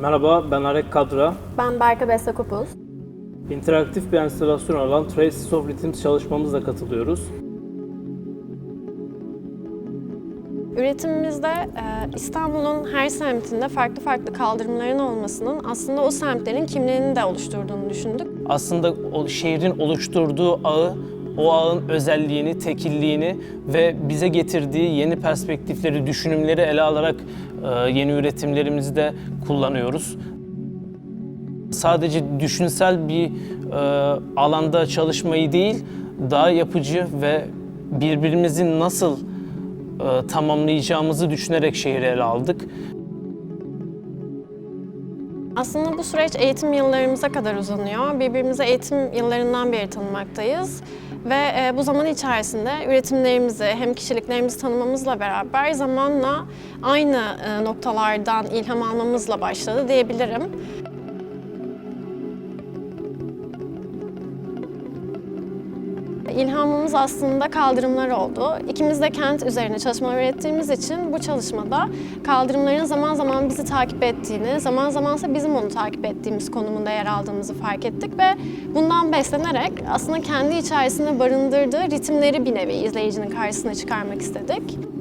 Merhaba, ben Arek Kadra. Ben Berke Bestakopuz. İnteraktif bir enstalasyon olan Traces of Rhythms çalışmamızla katılıyoruz. Üretimimizde e, İstanbul'un her semtinde farklı farklı kaldırımların olmasının aslında o semtlerin kimliğini de oluşturduğunu düşündük. aslında o şehrin oluşturduğu ağı, o ağın özelliğini, tekilliğini ve bize getirdiği yeni perspektifleri, düşünümleri ele alarak e, yeni üretimlerimizi de kullanıyoruz. Sadece düşünsel bir e, alanda çalışmayı değil, daha yapıcı ve birbirimizi nasıl e, tamamlayacağımızı düşünerek şehri ele aldık. Aslında bu süreç eğitim yıllarımıza kadar uzanıyor. Birbirimize eğitim yıllarından beri tanımaktayız. Ve e, bu zaman içerisinde üretimlerimizi hem kişiliklerimizi tanımamızla beraber zamanla aynı e, noktalardan ilham almamızla başladı diyebilirim. İlhamımız aslında kaldırımlar oldu. İkimiz de kent üzerine çalışmalar ürettiğimiz için bu çalışmada kaldırımların zaman zaman bizi takip ettiğini, zaman zamansa bizim onu takip ettiğimiz konumunda yer aldığımızı fark ettik ve bundan beslenerek aslında kendi içerisinde barındırdığı ritimleri bir nevi izleyicinin karşısına çıkarmak istedik.